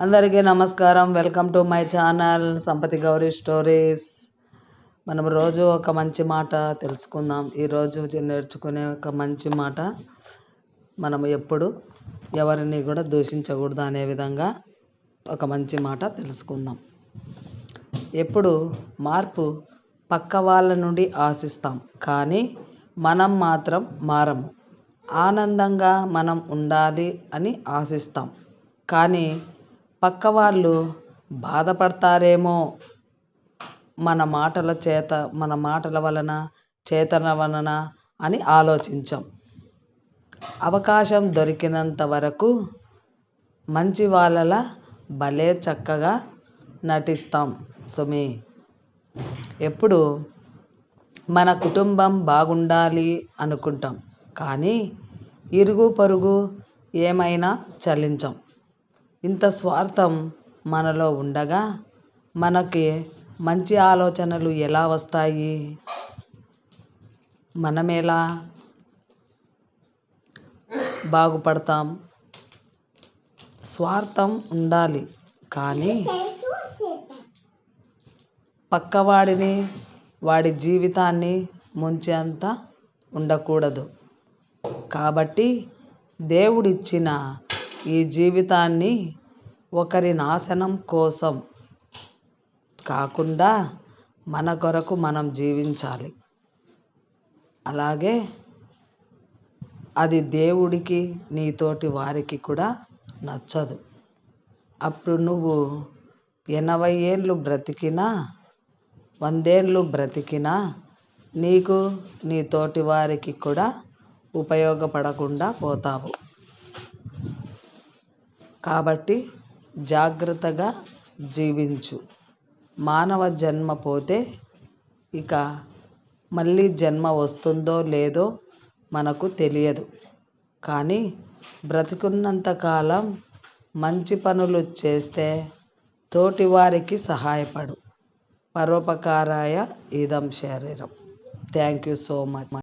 అందరికీ నమస్కారం. Welcome to my channel Sampathi Gauri stories మనం రోజు ఒక మంచి మాట తెలుసుకుందాం. ఈరోజు నేర్చుకునే ఒక మంచి మాట. మనం ఎప్పుడు ఎవరిని కూడా దూషించకూడదు అనే విధంగా ఒక మంచి మాట తెలుసుకుందాం. ఎప్పుడు మార్పు పక్క వాళ్ళ నుండి ఆశిస్తాం. కానీ మనం మాత్రం మారము. ఆనందంగా మనం ఉండాలి అని ఆశిస్తాం. కానీ పక్క వాళ్ళు బాధపడతారేమో మన మాటల చేత మన మాటల వలన చేతన వలన అని ఆలోచించాం. అవకాశం దొరికినంత వరకు మంచి వాళ్ళలా భలే చక్కగా నటిస్తాం సుమి. ఎప్పుడు మన కుటుంబం బాగుండాలి అనుకుంటాం కానీ ఇరుగు పొరుగు ఏమైనా చలించం. ఇంత స్వార్థం మనలో ఉండగా మనకి మంచి ఆలోచనలు ఎలా వస్తాయి? మనమెలా బాగుపడతాం? స్వార్థం ఉండాలి కానీ పక్కవాడిని వాడి జీవితాన్ని ముంచేంత ఉండకూడదు. కాబట్టి దేవుడిచ్చిన ఈ జీవితాన్ని ఒకరి నాశనం కోసం కాకుండా మన కొరకు మనం జీవించాలి. అలాగే అది దేవుడికి నీతోటి వారికి కూడా నచ్చదు. అప్పుడు నువ్వు ఎనభై ఏళ్ళు బ్రతికినా వందేళ్ళు బ్రతికినా నీకు నీ తోటి వారికి కూడా ఉపయోగపడకుండా పోతావు. కాబట్టి జాగ్రత్తగా జీవించు. మానవ జన్మ పోతే ఇక మళ్ళీ జన్మ వస్తుందో లేదో మనకు తెలియదు. కానీ బ్రతికున్నంతకాలం మంచి పనులు చేస్తే తోటివారికి సహాయపడు. పరోపకారాయ ఇదం శరీరం. Thank you so much.